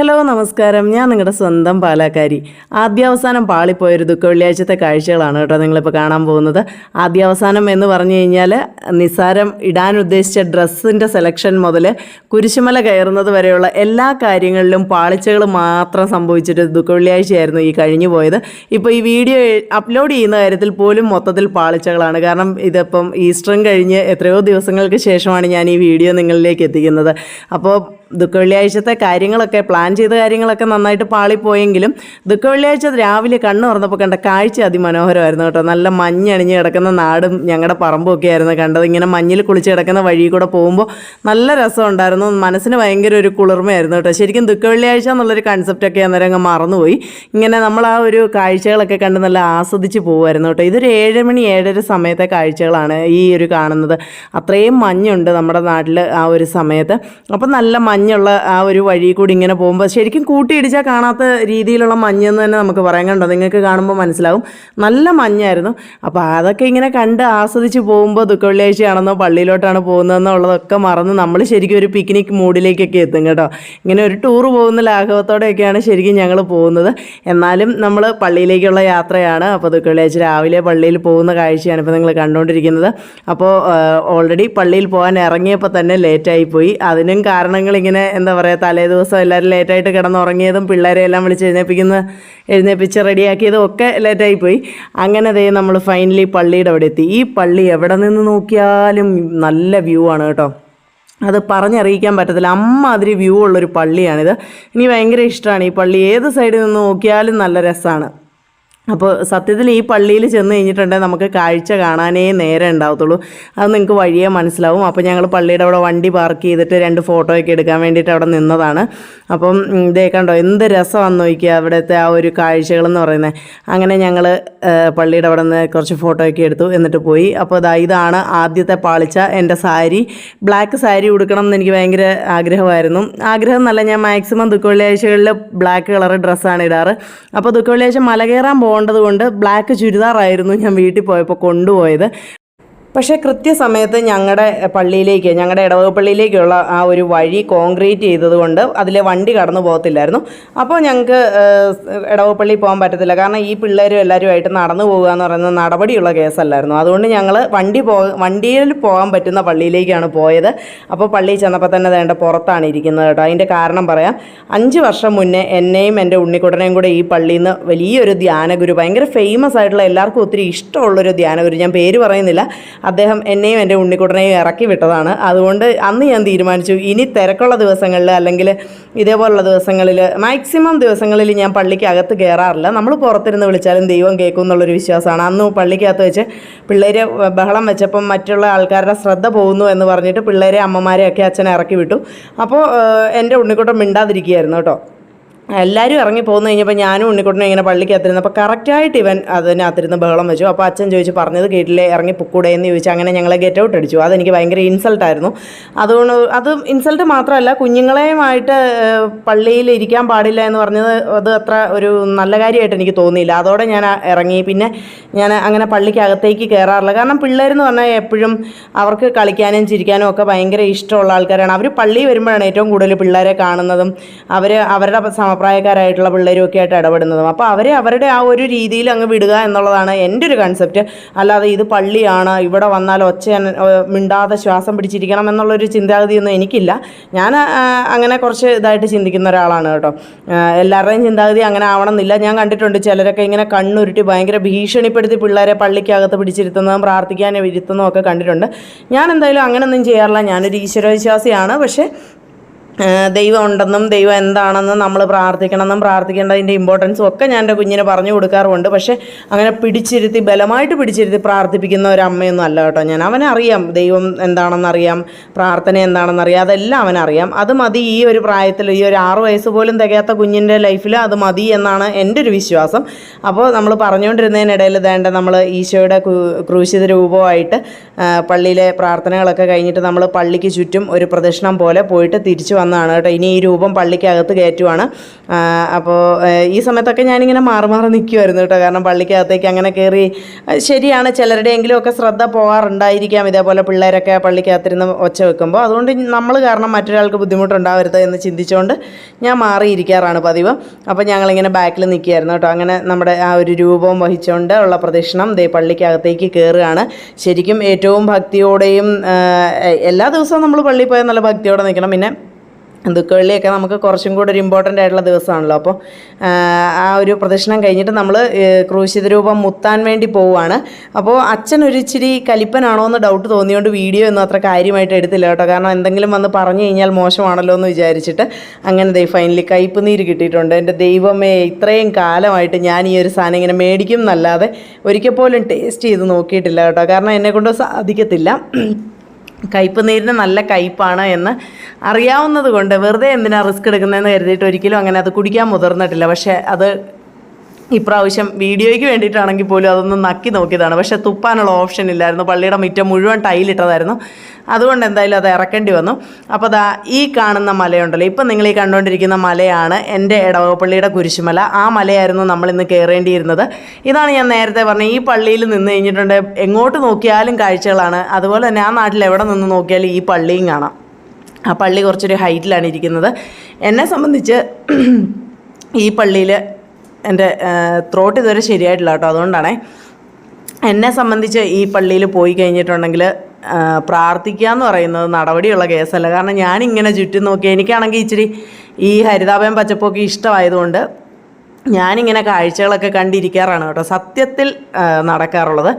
Hello നമസ്കാരം. ഞാൻ നിങ്ങളുടെ സ്വന്തം പാലാക്കാരി. ആദ്യാവസാനം പാളിപ്പോയൊരു ദുഃഖ വെള്ളിയാഴ്ചത്തെ കാഴ്ചകളാണ് കേട്ടോ നിങ്ങളിപ്പോൾ കാണാൻ പോകുന്നത്. ആദ്യാവസാനം എന്ന് പറഞ്ഞു കഴിഞ്ഞാൽ നിസാരം ഇടാൻ ഉദ്ദേശിച്ച ഡ്രസ്സിന്റെ സെലക്ഷൻ മുതൽ കുരിശുമല കയറുന്നത് വരെയുള്ള എല്ലാ കാര്യങ്ങളിലും പാളിച്ചകൾ മാത്രം സംഭവിച്ചിട്ട് ദുഃഖ വെള്ളിയാഴ്ചയായിരുന്നു ഈ കഴിഞ്ഞു പോയത്. ഇപ്പോൾ ഈ വീഡിയോ അപ്ലോഡ് ചെയ്യുന്ന കാര്യത്തിൽ പോലും മൊത്തത്തിൽ പാളിച്ചകളാണ്. കാരണം ഇതിപ്പം ഈസ്റ്ററും കഴിഞ്ഞ് എത്രയോ ദിവസങ്ങൾക്ക് ശേഷമാണ് ഞാൻ ഈ വീഡിയോ നിങ്ങളിലേക്ക് എത്തിക്കുന്നത്. അപ്പോൾ ദുഃഖ വെള്ളിയാഴ്ചത്തെ കാര്യങ്ങളൊക്കെ പ്ലാൻ ചെയ്ത കാര്യങ്ങളൊക്കെ നന്നായിട്ട് പാളിപ്പോയെങ്കിലും ദുഃഖ വെള്ളിയാഴ്ച രാവിലെ കണ്ണു തുറന്നപ്പോൾ കണ്ട കാഴ്ച അതിമനോഹരമായിരുന്നു കേട്ടോ. നല്ല മഞ്ഞണിഞ്ഞ് കിടക്കുന്ന നാടും ഞങ്ങളുടെ പറമ്പും ഒക്കെ ആയിരുന്നു കണ്ടത്. ഇങ്ങനെ മഞ്ഞിൽ കുളിച്ച് കിടക്കുന്ന വഴി കൂടെ പോകുമ്പോൾ നല്ല രസമുണ്ടായിരുന്നു മനസ്സിന് ഭയങ്കര ഒരു കുളിർമയായിരുന്നു കേട്ടോ. ശരിക്കും ദുഃഖ വെള്ളിയാഴ്ച എന്നുള്ളൊരു കൺസെപ്റ്റൊക്കെ അന്നേരം അങ്ങ് മറന്നുപോയി. ഇങ്ങനെ നമ്മൾ ആ ഒരു കാഴ്ചകളൊക്കെ കണ്ട് നല്ല ആസ്വദിച്ച് പോകുമായിരുന്നു കേട്ടോ. ഇതൊരു ഏഴ് മണി ഏഴര സമയത്തെ കാഴ്ചകളാണ് ഈ ഒരു കാണുന്നത്. അത്രയും മഞ്ഞുണ്ട് നമ്മുടെ നാട്ടിൽ ആ ഒരു സമയത്ത്. അപ്പം നല്ല മഞ്ഞുള്ള ആ ഒരു വഴി കൂടി ഇങ്ങനെ പോകുമ്പോൾ ശരിക്കും കൂട്ടിയിടിച്ചാൽ കാണാത്ത രീതിയിലുള്ള മഞ്ഞെന്ന് തന്നെ നമുക്ക് പറയാൻ കണ്ടോ? നിങ്ങൾക്ക് കാണുമ്പോൾ മനസ്സിലാവും. നല്ല മഞ്ഞായിരുന്നു. അപ്പോൾ അതൊക്കെ ഇങ്ങനെ കണ്ട് ആസ്വദിച്ച് പോകുമ്പോൾ ദുഃഖ വെള്ളിയാഴ്ചയാണെന്നോ പള്ളിയിലോട്ടാണ് പോകുന്നതെന്നോ ഉള്ളതൊക്കെ മറന്ന് നമ്മൾ ശരിക്കും ഒരു പിക്നിക് മൂഡിലേക്കൊക്കെ എത്തും കേട്ടോ. ഇങ്ങനെ ഒരു ടൂർ പോകുന്ന ലാഘവത്തോടെയൊക്കെയാണ് ശരിക്കും ഞങ്ങൾ പോകുന്നത്. എന്നാലും നമ്മൾ പള്ളിയിലേക്കുള്ള യാത്രയാണ്. അപ്പോൾ ദുഃഖ വെള്ളിയാഴ്ച രാവിലെ പള്ളിയിൽ പോകുന്ന കാഴ്ചയാണ് ഇപ്പോൾ നിങ്ങൾ കണ്ടുകൊണ്ടിരിക്കുന്നത് അപ്പോൾ ഓൾറെഡി പള്ളിയിൽ പോകാൻ ഇറങ്ങിയപ്പോൾ തന്നെ ലേറ്റായി പോയി. അതിനും കാരണങ്ങൾ ഇങ്ങനെ എന്താ പറയുക തലേ ദിവസം എല്ലാവരും ലേറ്റായിട്ട് കിടന്നുറങ്ങിയതും പിള്ളേരെ എല്ലാം വിളിച്ച് എഴുന്നേപ്പിക്കുന്ന എഴുന്നേപ്പിച്ച് റെഡിയാക്കിയതും ഒക്കെ ലേറ്റായി പോയി. അങ്ങനെ ദേ നമ്മൾ ഫൈനലി പള്ളിയുടെ അവിടെ എത്തി. ഈ പള്ളി എവിടെ നിന്ന് നോക്കിയാലും നല്ല വ്യൂ ആണ് കേട്ടോ. അത് പറഞ്ഞറിയിക്കാൻ പറ്റത്തില്ല. അമ്മാതിരി വ്യൂ ഉള്ളൊരു പള്ളിയാണിത്. ഇനി ഭയങ്കര ഇഷ്ടമാണ് ഈ പള്ളി. ഏത് സൈഡിൽ നിന്ന് നോക്കിയാലും നല്ല രസമാണ് അപ്പോൾ സത്യത്തിൽ ഈ പള്ളിയിൽ ചെന്ന് കഴിഞ്ഞിട്ടുണ്ടെങ്കിൽ നമുക്ക് കാഴ്ച കാണാനേ നേരെ ഉണ്ടാവത്തുള്ളൂ. അത് നിങ്ങൾക്ക് വഴിയെ മനസ്സിലാവും. അപ്പോൾ ഞങ്ങൾ പള്ളിയുടെ അവിടെ വണ്ടി പാർക്ക് ചെയ്തിട്ട് രണ്ട് ഫോട്ടോയൊക്കെ എടുക്കാൻ വേണ്ടിയിട്ട് അവിടെ നിന്നതാണ്. അപ്പം ഇതേ കണ്ടോ എന്ത് രസമാണെന്ന് നോക്കിയാൽ അവിടുത്തെ ആ ഒരു കാഴ്ചകളെന്ന് പറയുന്നത് അങ്ങനെ ഞങ്ങൾ പള്ളിയുടെ അവിടെ നിന്ന് കുറച്ച് ഫോട്ടോയൊക്കെ എടുത്തു എന്നിട്ട് പോയി. അപ്പോൾ ഇതാ ഇതാണ് ആദ്യത്തെ പാളിച്ച എന്റെ സാരി. ബ്ലാക്ക് സാരി ഉടുക്കണം എന്ന് എനിക്ക് ഭയങ്കര ആഗ്രഹമായിരുന്നു. ആഗ്രഹം എന്നല്ല ഞാൻ മാക്സിമം ദുഃഖ വെള്ളിയാഴ്ചകളിൽ ബ്ലാക്ക് കളർ ഡ്രസ്സാണ് ഇടാറ്. അപ്പോൾ ദുഃഖ വെള്ളിയാഴ്ച മല കയറാൻ പോകേണ്ടത് കൊണ്ട് ബ്ലാക്ക് ചുരിദാറായിരുന്നു ഞാൻ വീട്ടിൽ പോയപ്പോൾ കൊണ്ടുപോയത്. പക്ഷേ കൃത്യസമയത്ത് ഞങ്ങളുടെ പള്ളിയിലേക്ക് ഞങ്ങളുടെ ഇടവക പള്ളിയിലേക്കുള്ള ആ ഒരു വഴി കോൺക്രീറ്റ് ചെയ്തതുകൊണ്ട് അതിലെ വണ്ടി കടന്നു പോകത്തില്ലായിരുന്നു. അപ്പോൾ ഞങ്ങൾക്ക് ഇടവക പള്ളി പോകാൻ പറ്റത്തില്ല. കാരണം ഈ പിള്ളേരും എല്ലാവരുമായിട്ട് നടന്നു പോകുക എന്ന് പറയുന്നത് നടപടിയുള്ള കേസല്ലായിരുന്നു. അതുകൊണ്ട് ഞങ്ങൾ വണ്ടി പോ വണ്ടിയിൽ പോകാൻ പറ്റുന്ന പള്ളിയിലേക്കാണ് പോയത്. അപ്പോൾ പള്ളിയിൽ ചെന്നപ്പോൾ തന്നെ വേണ്ട പുറത്താണ് ഇരിക്കുന്നത് കേട്ടോ. അതിന്റെ കാരണം പറയാം. അഞ്ച് വർഷം മുന്നേ എന്നെയും എന്റെ ഉണ്ണിക്കുട്ടനെയും കൂടെ ഈ പള്ളിയിൽ നിന്ന് വലിയൊരു ധ്യാനഗുരു ഭയങ്കര ഫേമസ് ആയിട്ടുള്ള എല്ലാവർക്കും ഒത്തിരി ഇഷ്ടമുള്ളൊരു ധ്യാനഗുരു. ഞാൻ പേര് പറയുന്നില്ല. അദ്ദേഹം എന്നെയും എന്റെ ഉണ്ണിക്കുട്ടനെയും ഇറക്കി വിട്ടതാണ്. അതുകൊണ്ട് അന്ന് ഞാൻ തീരുമാനിച്ചു ഇനി തിരക്കുള്ള ദിവസങ്ങളിൽ അല്ലെങ്കിൽ ഇതേപോലുള്ള ദിവസങ്ങളിൽ മാക്സിമം ദിവസങ്ങളിൽ ഞാൻ പള്ളിക്ക് അകത്ത് കയറാറില്ല. നമ്മൾ പുറത്തിരുന്ന് വിളിച്ചാലും ദൈവം കേൾക്കും എന്നുള്ളൊരു വിശ്വാസമാണ്. അന്ന് പള്ളിക്കകത്ത് വെച്ച് പിള്ളേരെ ബഹളം വെച്ചപ്പം മറ്റുള്ള ആൾക്കാരുടെ ശ്രദ്ധ പോകുന്നു എന്ന് പറഞ്ഞിട്ട് പിള്ളേരെ അമ്മമാരെയൊക്കെ അച്ഛനെ ഇറക്കി വിട്ടു. അപ്പോൾ എന്റെ ഉണ്ണിക്കുട്ടൻ മിണ്ടാതിരിക്കുകയായിരുന്നു കേട്ടോ. എല്ലാവരും ഇറങ്ങി പോകുന്ന കഴിഞ്ഞപ്പോൾ ഞാനും ഉണ്ണിക്കുട്ടനും ഇങ്ങനെ പള്ളിക്ക് പള്ളിക്കകത്തിരുന്നു അപ്പോൾ കറക്റ്റായിട്ട് ഇവൻ അതിനകത്തിരുന്ന് ബഹളം വെച്ചു. അപ്പോൾ അച്ഛൻ ചോദിച്ചു പറഞ്ഞത് കേട്ടില്ലേ? ഇറങ്ങി പൊക്കൂടെ എന്ന് ചോദിച്ചു. അങ്ങനെ ഞങ്ങളെ ഗെറ്റ് ഔട്ട് അടിച്ചു. അതെനിക്ക് ഭയങ്കര ഇൻസൾട്ടായിരുന്നു അതുകൊണ്ട് അത് ഇൻസൾട്ട് മാത്രമല്ല കുഞ്ഞുങ്ങളെയുമായിട്ട് പള്ളിയിൽ ഇരിക്കാൻ പാടില്ല എന്ന് പറഞ്ഞത് അത് അത്ര ഒരു നല്ല കാര്യമായിട്ട് എനിക്ക് തോന്നിയില്ല. അതോടെ ഞാൻ ഇറങ്ങി. പിന്നെ ഞാൻ അങ്ങനെ പള്ളിക്കകത്തേക്ക് കയറാറില്ല കാരണം പിള്ളേരെന്ന് പറഞ്ഞാൽ എപ്പോഴും അവർക്ക് കളിക്കാനും ചിരിക്കാനും ഒക്കെ ഭയങ്കര ഇഷ്ടമുള്ള ആൾക്കാരാണ്. അവർ പള്ളിയിൽ വരുമ്പോഴാണ് ഏറ്റവും കൂടുതൽ പിള്ളേരെ കാണുന്നതും. അവർ അവരുടെ സമപ്രായക്കാരായിട്ടുള്ള പിള്ളേരും ഒക്കെ ആയിട്ട് ഇടപെടുന്നതും. അപ്പോൾ അവരെ അവരുടെ ആ ഒരു രീതിയിൽ അങ്ങ് വിടുക എന്നുള്ളതാണ് എന്റെ ഒരു കൺസെപ്റ്റ് അല്ലാതെ ഇത് പള്ളിയാണ് ഇവിടെ വന്നാൽ ഒച്ച മിണ്ടാതെ ശ്വാസം പിടിച്ചിരിക്കണം എന്നുള്ളൊരു ചിന്താഗതിയൊന്നും എനിക്കില്ല. ഞാൻ അങ്ങനെ കുറച്ച് ഇതായിട്ട് ചിന്തിക്കുന്ന ഒരാളാണ് കേട്ടോ. എല്ലാവരുടെയും ചിന്താഗതി അങ്ങനെ ആവണമെന്നില്ല. ഞാൻ കണ്ടിട്ടുണ്ട് ചിലരൊക്കെ ഇങ്ങനെ കണ്ണുരുട്ടി ഭയങ്കര ഭീഷണിപ്പെടുത്തി പിള്ളേരെ പള്ളിക്കകത്ത് പിടിച്ചിരുത്തുന്നതും പ്രാർത്ഥിക്കാൻ ഇരുത്തുന്നതും ഒക്കെ കണ്ടിട്ടുണ്ട്. ഞാൻ എന്തായാലും അങ്ങനെയൊന്നും ചെയ്യാറില്ല. ഞാനൊരു ഈശ്വരവിശ്വാസിയാണ്. പക്ഷേ ദൈവം ഉണ്ടെന്നും ദൈവം എന്താണെന്നും നമ്മൾ പ്രാർത്ഥിക്കണമെന്നും പ്രാർത്ഥിക്കേണ്ടതിന്റെ ഇമ്പോർട്ടൻസും ഒക്കെ ഞാൻ എന്റെ കുഞ്ഞിനെ പറഞ്ഞു കൊടുക്കാറുമുണ്ട്. പക്ഷേ അങ്ങനെ പിടിച്ചിരുത്തി ബലമായിട്ട് പിടിച്ചിരുത്തി പ്രാർത്ഥിപ്പിക്കുന്ന ഒരു അമ്മയൊന്നും അല്ല കേട്ടോ ഞാൻ. അവനറിയാം ദൈവം എന്താണെന്നറിയാം പ്രാർത്ഥന എന്താണെന്നറിയാം അതെല്ലാം അവനറിയാം അത് മതി ഈ ഒരു പ്രായത്തിൽ ഈ ഒരു ആറ് വയസ്സ് പോലും തികയാത്ത കുഞ്ഞിന്റെ ലൈഫിൽ അത് മതി എന്നാണ് എന്റെ ഒരു വിശ്വാസം. അപ്പോൾ നമ്മൾ പറഞ്ഞുകൊണ്ടിരുന്നതിനിടയിൽ വേണ്ട നമ്മൾ ഈശോയുടെ ക്രൂശിത രൂപമായിട്ട് പള്ളിയിലെ പ്രാർത്ഥനകളൊക്കെ കഴിഞ്ഞിട്ട് നമ്മൾ പള്ളിക്ക് ചുറ്റും ഒരു പ്രദക്ഷിണം പോലെ പോയിട്ട് തിരിച്ചു വന്നതാണ് കേട്ടോ. ഇനി ഈ രൂപം പള്ളിക്കകത്ത് കയറ്റുവാണ്. അപ്പോൾ ഈ സമയത്തൊക്കെ ഞാനിങ്ങനെ മാറി മാറി നിൽക്കുമായിരുന്നു കേട്ടോ. കാരണം പള്ളിക്കകത്തേക്ക് അങ്ങനെ കയറി ശരിയാണ്. ചിലരുടെയെങ്കിലും ഒക്കെ ശ്രദ്ധ പോകാറുണ്ടായിരിക്കാം. ഇതേപോലെ പിള്ളേരൊക്കെ പള്ളിക്കകത്തിരുന്ന് ഒച്ച വെക്കുമ്പോൾ. അതുകൊണ്ട് നമ്മൾ കാരണം മറ്റൊരാൾക്ക് ബുദ്ധിമുട്ടുണ്ടാവരുത് എന്ന് ചിന്തിച്ചുകൊണ്ട് ഞാൻ മാറിയിരിക്കാറാണ് പതിവ്. അപ്പോൾ ഞങ്ങളിങ്ങനെ ബാക്കിൽ നിൽക്കുകയായിരുന്നു കേട്ടോ. അങ്ങനെ നമ്മുടെ ആ ഒരു രൂപം വഹിച്ചുകൊണ്ട് ഉള്ള പ്രദക്ഷിണം ദേ പള്ളിക്കകത്തേക്ക് കയറുകയാണ് ശരിക്കും ഏറ്റവും ഭക്തിയോടെയും എല്ലാ ദിവസവും നമ്മൾ പള്ളിയിൽ പോയാൽ നല്ല ഭക്തിയോടെ നിൽക്കണം. പിന്നെ ദുഃഖവെള്ളിയൊക്കെ നമുക്ക് കുറച്ചും കൂടെ ഒരു ഇമ്പോർട്ടന്റ് ആയിട്ടുള്ള ദിവസമാണല്ലോ. അപ്പോൾ ആ ഒരു പ്രദക്ഷിണം കഴിഞ്ഞിട്ട് നമ്മൾ ക്രൂശിത രൂപം മുത്താൻ വേണ്ടി പോവുകയാണ്. അപ്പോൾ അച്ഛൻ ഒരു ഇച്ചിരി കലിപ്പനാണോ എന്ന് ഡൗട്ട് തോന്നിയോണ്ട് വീഡിയോ ഒന്നും അത്ര കാര്യമായിട്ട് എടുത്തില്ല കേട്ടോ. കാരണം എന്തെങ്കിലും വന്ന് പറഞ്ഞു കഴിഞ്ഞാൽ മോശമാണല്ലോ എന്ന് വിചാരിച്ചിട്ട് അങ്ങനെ ദൈ ഫൈനലി കയ്പ് നീര് കിട്ടിയിട്ടുണ്ട്. എന്റെ ദൈവമേ ഇത്രയും കാലമായിട്ട് ഞാൻ ഈ ഒരു സാധനം ഇങ്ങനെ മേടിക്കും എന്നല്ലാതെ ഒരിക്കൽ പോലും ടേസ്റ്റ് ചെയ്ത് നോക്കിയിട്ടില്ല കേട്ടോ. കാരണം എന്നെക്കൊണ്ട് സാധിക്കത്തില്ല. കയ്പ് നീരിന് നല്ല കയ്പാണ് എന്ന് അറിയാവുന്നത് കൊണ്ട് വെറുതെ എന്തിനാണ് റിസ്ക് എടുക്കുന്നതെന്ന് കരുതിയിട്ട് ഒരിക്കലും അങ്ങനെ അത് കുടിക്കാൻ മുതിർന്നിട്ടില്ല. പക്ഷേ അത് ഇപ്രാവശ്യം വീഡിയോയ്ക്ക് വേണ്ടിയിട്ടാണെങ്കിൽ പോലും അതൊന്ന് നക്കി നോക്കിയതാണ്. പക്ഷെ തുപ്പാനുള്ള ഓപ്ഷൻ ഇല്ലായിരുന്നു. പള്ളിയുടെ മുറ്റം മുഴുവൻ ടൈലിട്ടതായിരുന്നു. അതുകൊണ്ട് എന്തായാലും അത് ഇറക്കേണ്ടി വന്നു. അപ്പോൾ ദാ ഈ കാണുന്ന മലയുണ്ടല്ലോ. ഇപ്പം നിങ്ങൾ ഈ കണ്ടുകൊണ്ടിരിക്കുന്ന മലയാണ് എന്റെ ഇടവപ്പള്ളിയുടെ കുരിശുമല. ആ മലയായിരുന്നു നമ്മൾ ഇന്ന് കയറേണ്ടിയിരുന്നത്. ഇതാണ് ഞാൻ നേരത്തെ പറഞ്ഞത് ഈ പള്ളിയിൽ നിന്ന് കഴിഞ്ഞിട്ടുണ്ട്. എങ്ങോട്ട് നോക്കിയാലും കാഴ്ചകളാണ്. അതുപോലെ തന്നെ ആ നാട്ടിൽ എവിടെ നിന്ന് നോക്കിയാലും ഈ പള്ളിയും കാണാം. ആ പള്ളി കുറച്ചൊരു ഹൈറ്റിലാണ് ഇരിക്കുന്നത്. എന്നെ സംബന്ധിച്ച് ഈ പള്ളിയിൽ എന്റെ ത്രോട്ട് ഇതുവരെ ശരിയായിട്ടില്ല കേട്ടോ. അതുകൊണ്ടാണേ എന്നെ സംബന്ധിച്ച് ഈ പള്ളിയിൽ പോയി കഴിഞ്ഞിട്ടുണ്ടെങ്കിൽ പ്രാർത്ഥിക്കുക എന്ന് പറയുന്നത് നടപടിയുള്ള കേസല്ല. കാരണം ഞാനിങ്ങനെ ചുറ്റും നോക്കി എനിക്കാണെങ്കിൽ ഇച്ചിരി ഈ ഹരിതാപയം പച്ചപ്പൊക്കെ ഇഷ്ടമായതുകൊണ്ട് ഞാനിങ്ങനെ കാഴ്ചകളൊക്കെ കണ്ടിരിക്കാറാണ് കേട്ടോ സത്യത്തിൽ നടക്കാറുള്ളത്.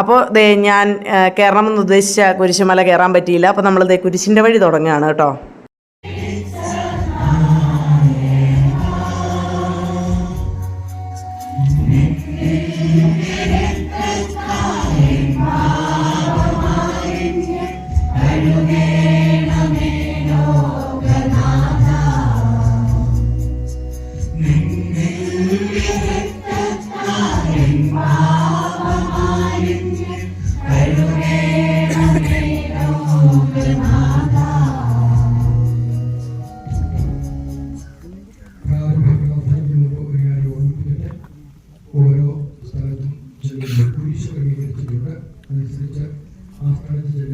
അപ്പോൾ ദേ ഞാൻ കയറണമെന്ന് ഉദ്ദേശിച്ച കുരിശുമല കയറാൻ പറ്റിയില്ല. അപ്പോൾ നമ്മൾ ദേ കുരിശിന്റെ വഴി തുടങ്ങുകയാണ് കേട്ടോ. ആ സ്ഥലത്ത്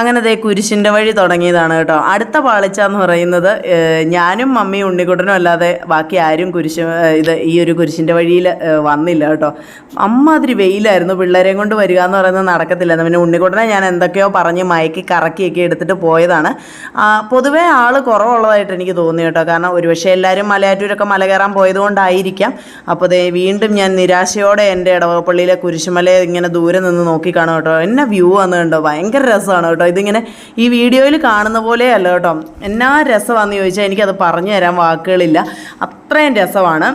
ചെല്ലുമ്പോൾ മണിയടിക്കും അപ്പോൾ നമ്മൾ നിൽക്കണം അങ്ങനെ ദേ കുരിശിന്റെ വഴി തുടങ്ങിയതാണ് കേട്ടോ. അടുത്ത പാളിച്ച എന്ന് പറയുന്നത് ഞാനും മമ്മിയും ഉണ്ണിക്കുട്ടനും അല്ലാതെ ബാക്കി ആരും കുരിശ് ഇത് ഈ ഒരു കുരിശിന്റെ വഴിയിൽ വന്നില്ല കേട്ടോ. അമ്മാതിരി വെയിലായിരുന്നു പിള്ളേരെയും കൊണ്ട് വരിക എന്ന് പറയുന്നത് നടക്കത്തില്ലായിരുന്നു പിന്നെ ഉണ്ണിക്കുട്ടനെ ഞാൻ എന്തൊക്കെയോ പറഞ്ഞ് മയക്കി കറക്കിയൊക്കെ എടുത്തിട്ട് പോയതാണ്. പൊതുവേ ആൾ കുറവുള്ളതായിട്ട് എനിക്ക് തോന്നി കേട്ടോ. കാരണം ഒരുപക്ഷെ എല്ലാവരും മലയാറ്റൂരൊക്കെ മല കയറാൻ പോയതുകൊണ്ടായിരിക്കാം. അപ്പോൾ ദേ വീണ്ടും ഞാൻ നിരാശയോടെ എന്റെ ഇടവപ്പള്ളിയിലെ കുരിശുമലയെ ഇങ്ങനെ ദൂരെ നിന്ന് നോക്കി കാണും കേട്ടോ. എന്നെ വ്യൂ വന്നു കണ്ടോ? ഭയങ്കര രസമാണ് കേട്ടോ. ഇതിങ്ങനെ ഈ വീഡിയോയിൽ കാണുന്ന പോലെയല്ല കേട്ടോ. എന്നാ രസമാണെന്ന് ചോദിച്ചാൽ എനിക്കത് പറഞ്ഞു തരാൻ വാക്കുകളില്ല. അത്രയും രസമാണ്.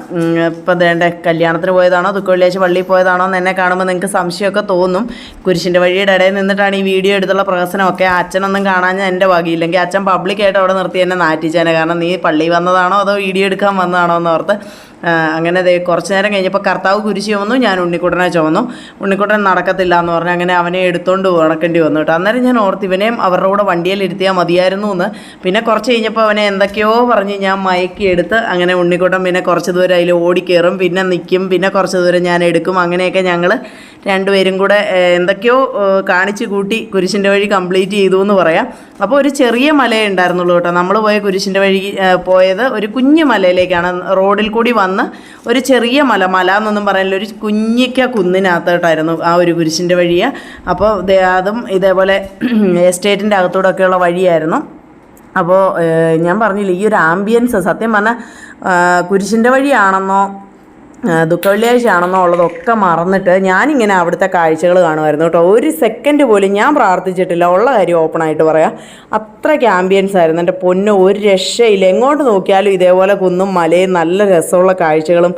ഇപ്പം വേണ്ട കല്യാണത്തിന് പോയതാണോ ദുഃഖവെള്ളിയാഴ്ച പള്ളിയിൽ പോയതാണോ എന്ന് എന്നെ കാണുമ്പോൾ നിങ്ങൾക്ക് സംശയമൊക്കെ തോന്നും. കുരിശിന്റെ വഴിയുടെ ഇടയിൽ നിന്നിട്ടാണ് ഈ വീഡിയോ എടുത്തുള്ള പ്രഹസനമൊക്കെ. അച്ഛനൊന്നും കാണാൻ എന്റെ വകയില്ലെങ്കിൽ അച്ഛൻ പബ്ലിക്കായിട്ട് അവിടെ നിർത്തി എന്നെ നാറ്റിച്ചേനെ. കാരണം നീ പള്ളിയിൽ വന്നതാണോ അതോ വീഡിയോ എടുക്കാൻ വന്നതാണോ എന്ന് ഓർത്ത് അങ്ങനെ കുറച്ച് നേരം കഴിഞ്ഞപ്പോൾ കർത്താവ് കുരിശി ചുമന്നു ഞാൻ ഉണ്ണിക്കുട്ടനെ ചുമന്നു. ഉണ്ണിക്കുട്ടൻ നടക്കത്തില്ല എന്ന് പറഞ്ഞ് അങ്ങനെ അവനെ എടുത്തോണ്ട് നടക്കേണ്ടി വന്നു കേട്ടോ. അന്നേരം ഞാൻ ഓർത്ത് ഇവനെയും അവരുടെ കൂടെ വണ്ടിയിൽ ഇരുത്തിയാൽ മതിയായിരുന്നു എന്ന്. പിന്നെ കുറച്ച് കഴിഞ്ഞപ്പോൾ അവനെ എന്തൊക്കെയോ പറഞ്ഞ് ഞാൻ മയക്കി എടുത്ത് അങ്ങനെ ഉണ്ണിക്കുട്ടൻ പിന്നെ കുറച്ച് ദൂരം അതിൽ ഓടിക്കയറും പിന്നെ നിൽക്കും പിന്നെ കുറച്ച് ദൂരം ഞാൻ എടുക്കും. അങ്ങനെയൊക്കെ ഞങ്ങൾ രണ്ടുപേരും കൂടെ എന്തൊക്കെയോ കാണിച്ച് കൂട്ടി കുരിശിന്റെ വഴി കംപ്ലീറ്റ് ചെയ്തു എന്ന് പറയാം. അപ്പോൾ ഒരു ചെറിയ മലയേ ഉണ്ടായിരുന്നുള്ളൂ കേട്ടോ. നമ്മൾ പോയ കുരിശിന്റെ വഴി പോയത് ഒരു കുഞ്ഞു മലയിലേക്കാണ്. റോഡിൽ കൂടി വന്ന് ഒരു ചെറിയ മല മല എന്നൊന്നും പറയാനില്ല. ഒരു കുഞ്ഞിക്ക കുന്നിനകത്തോട്ടായിരുന്നു ആ ഒരു കുരിശിന്റെ വഴിയെ. അപ്പോൾ അതും ഇതേപോലെ എസ്റ്റേറ്റിന്റെ അകത്തൂടെ ഒക്കെയുള്ള വഴിയായിരുന്നു. അപ്പോൾ ഞാൻ പറഞ്ഞില്ല ഈ ഒരു ആംബിയൻസ് സത്യം പറഞ്ഞാൽ കുരിശിന്റെ വഴിയാണെന്നോ ദുഃഖവെള്ളിയാഴ്ച ആണെന്നോ ഉള്ളതൊക്കെ മറന്നിട്ട് ഞാനിങ്ങനെ അവിടുത്തെ കാഴ്ചകൾ കാണുമായിരുന്നു കേട്ടോ. ഒരു സെക്കൻഡ് പോലും ഞാൻ പ്രാർത്ഥിച്ചിട്ടില്ല. ഉള്ള കാര്യം ഓപ്പണായിട്ട് പറയാം. അത്രയ്ക്ക് ആംബിയൻസ് ആയിരുന്നു. എന്റെ പൊന്ന് ഒരു രക്ഷയില്ല. എങ്ങോട്ട് നോക്കിയാലും ഇതേപോലെ കുന്നും മലയും നല്ല രസമുള്ള കാഴ്ചകളും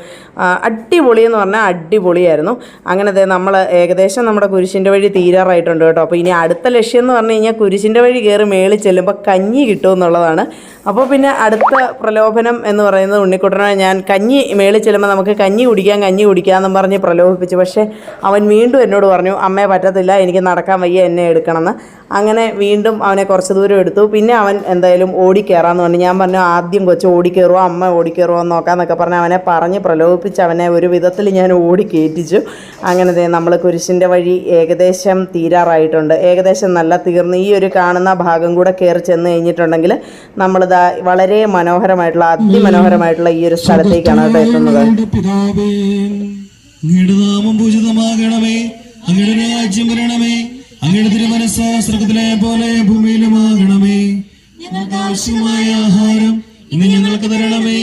അടിപൊളി എന്ന് പറഞ്ഞാൽ അടിപൊളിയായിരുന്നു. അങ്ങനെ ദേ നമ്മൾ ഏകദേശം നമ്മുടെ കുരിശിന്റെ വഴി തീരാറായിട്ടുണ്ട് കേട്ടോ. അപ്പോൾ ഇനി അടുത്ത ലക്ഷ്യം എന്ന് പറഞ്ഞു കഴിഞ്ഞാൽ കുരിശിന്റെ വഴി കയറി മേളിൽ ചെല്ലുമ്പോൾ കഞ്ഞി കിട്ടും എന്നുള്ളതാണ്. അപ്പോൾ പിന്നെ അടുത്ത പ്രലോഭനം എന്ന് പറയുന്നത് ഉണ്ണിക്കുട്ടനെ ഞാൻ കഞ്ഞി മേളിൽ ചെല്ലുമ്പോൾ നമുക്ക് കഞ്ഞി കുടിക്കാം കഞ്ഞി കുടിക്കാമെന്നും പറഞ്ഞ് പ്രലോഭിപ്പിച്ചു. പക്ഷേ അവൻ വീണ്ടും എന്നോട് പറഞ്ഞു അമ്മേ പറ്റത്തില്ല എനിക്ക് നടക്കാൻ വയ്യ എന്നെ എടുക്കണമെന്ന്. അങ്ങനെ വീണ്ടും അവനെ കുറച്ച് ദൂരം എടുത്തു. പിന്നെ അവൻ എന്തായാലും ഓടിക്കയറാമെന്ന് പറഞ്ഞു. ഞാൻ പറഞ്ഞു ആദ്യം കൊച്ചു ഓടിക്കയറുമോ അമ്മ ഓടിക്കയറുമോ എന്ന് നോക്കാമെന്നൊക്കെ പറഞ്ഞ് അവനെ പറഞ്ഞ് പ്രലോഭിപ്പിച്ച് അവനെ ഒരു വിധത്തിൽ ഞാൻ ഓടി കയറ്റിച്ചു. അങ്ങനെ നമ്മൾ കുരിശിന്റെ വഴി ഏകദേശം തീരാറായിട്ടുണ്ട്. ഏകദേശം നല്ല തീർന്ന്. ഈ ഒരു കാണുന്ന ഭാഗം കൂടെ കയറി ചെന്ന് കഴിഞ്ഞിട്ടുണ്ടെങ്കിൽ നമ്മളിതാ വളരെ മനോഹരമായിട്ടുള്ള അതിമനോഹരമായിട്ടുള്ള ഈ ഒരു സ്ഥലത്തേക്കാണ് കേട്ടോ എത്തുന്നത്. പിതാവേ അങ്ങയുടെ നാമം പൂജിതമാകണമേ അങ്ങയുടെ രാജ്യം വരണമേ അങ്ങയുടെ തിരുമനസ് സ്വർഗത്തിലെ പോലെ ഭൂമിയിലുമാകണമേ. ഞങ്ങൾക്ക് ആവശ്യമായ ആഹാരം ഇന്ന് ഞങ്ങൾക്ക് തരണമേ.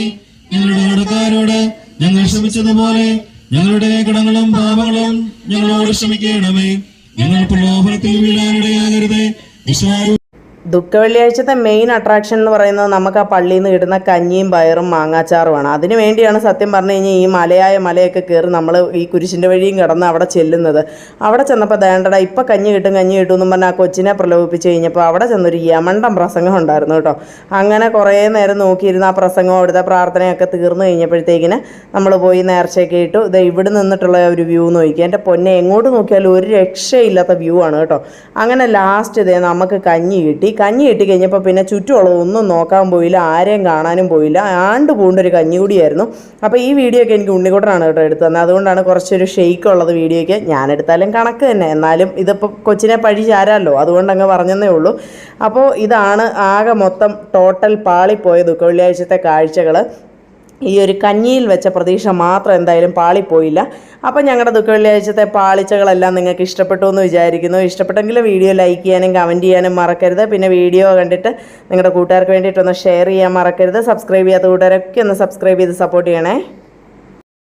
ഞങ്ങളുടെ കടക്കാരോട് ഞങ്ങൾ ക്ഷമിച്ചതുപോലെ ഞങ്ങളുടെ കടങ്ങളും പാപങ്ങളും ഞങ്ങളോട് ക്ഷമിക്കണമേ. ഞങ്ങൾ പ്രലോഭനത്തിൽ വീഴാനിടയാകരുതേ. വിശാരു ദുഃഖവെള്ളിയാഴ്ചത്തെ മെയിൻ അട്രാക്ഷൻ എന്ന് പറയുന്നത് നമുക്ക് ആ പള്ളിയിൽ നിന്ന് കിട്ടുന്ന കഞ്ഞിയും പയറും മാങ്ങാച്ചാറുമാണ്. അതിന് വേണ്ടിയാണ് സത്യം പറഞ്ഞു കഴിഞ്ഞാൽ ഈ മലയായ മലയൊക്കെ കയറി നമ്മൾ ഈ കുരിശിന്റെ വഴിയും കിടന്ന് അവിടെ ചെല്ലുന്നത്. അവിടെ ചെന്നപ്പോൾ ദേണ്ടടാ ഇപ്പം കഞ്ഞി കിട്ടും കഞ്ഞി കിട്ടും എന്ന് പറഞ്ഞാൽ ആ കൊച്ചിനെ പ്രലോഭിപ്പിച്ച് കഴിഞ്ഞപ്പോൾ അവിടെ ചെന്നൊരു യമണ്ടം പ്രസംഗം ഉണ്ടായിരുന്നു കേട്ടോ. അങ്ങനെ കുറേ നേരം നോക്കിയിരുന്ന ആ പ്രസംഗം അവിടുത്തെ പ്രാർത്ഥനയൊക്കെ തീർന്നു കഴിഞ്ഞപ്പോഴത്തേക്കിന് നമ്മൾ പോയി നേർച്ചയൊക്കെ ഇട്ടു. ഇത് ഇവിടെ നിന്നിട്ടുള്ള ഒരു വ്യൂ നോക്കി. എന്റെ പൊന്നെ എങ്ങോട്ട് നോക്കിയാലും ഒരു രക്ഷയില്ലാത്ത വ്യൂ ആണ് കേട്ടോ. അങ്ങനെ ലാസ്റ്റ് ഇതേ നമുക്ക് കഞ്ഞി കിട്ടി. കഞ്ഞി കിട്ടി കഴിഞ്ഞപ്പോൾ പിന്നെ ചുറ്റുമുള്ളത് ഒന്നും നോക്കാൻ പോയില്ല ആരെയും കാണാനും പോയില്ല. ആണ്ട് പൂണ്ടൊരു കഞ്ഞി കൂടിയായിരുന്നു. അപ്പോൾ ഈ വീഡിയോ ഒക്കെ എനിക്ക് ഉണ്ണിക്കുട്ടനാണ് കേട്ടോ എടുത്തു അതുകൊണ്ടാണ് കുറച്ചൊരു ഷെയ്ക്ക് ഉള്ളത് വീഡിയോയ്ക്ക്. ഞാൻ എടുത്താലും കണക്ക് തന്നെ. എന്നാലും ഇതിപ്പോൾ കൊച്ചിനെ പഴി ചാരാമല്ലോ അതുകൊണ്ട് അങ്ങ് പറഞ്ഞതേ ഉള്ളൂ. അപ്പോൾ ഇതാണ് ആകെ മൊത്തം ടോട്ടൽ പാളിപ്പോയ ദുഃഖ വെള്ളിയാഴ്ചത്തെ കാഴ്ചകൾ ഈ ഒരു കഞ്ഞിയിൽ വെച്ച പ്രതീക്ഷ മാത്രം എന്തായാലും പാളിപ്പോയില്ല. അപ്പം ഞങ്ങളുടെ ദുഃഖ വെള്ളിയാഴ്ചത്തെ പാളിച്ചകളെല്ലാം നിങ്ങൾക്ക് ഇഷ്ടപ്പെട്ടു എന്ന് വിചാരിക്കുന്നു. ഇഷ്ടപ്പെട്ടെങ്കിൽ വീഡിയോ ലൈക്ക് ചെയ്യാനും കമന്റ് ചെയ്യാനും മറക്കരുത്. പിന്നെ വീഡിയോ കണ്ടിട്ട് നിങ്ങളുടെ കൂട്ടുകാർക്ക് വേണ്ടിയിട്ടൊന്ന് ഷെയർ ചെയ്യാൻ മറക്കരുത്. സബ്സ്ക്രൈബ് ചെയ്യാത്ത കൂട്ടുകാരൊക്കെ ഒന്ന് സബ്സ്ക്രൈബ് ചെയ്ത് സപ്പോർട്ട് ചെയ്യണേ.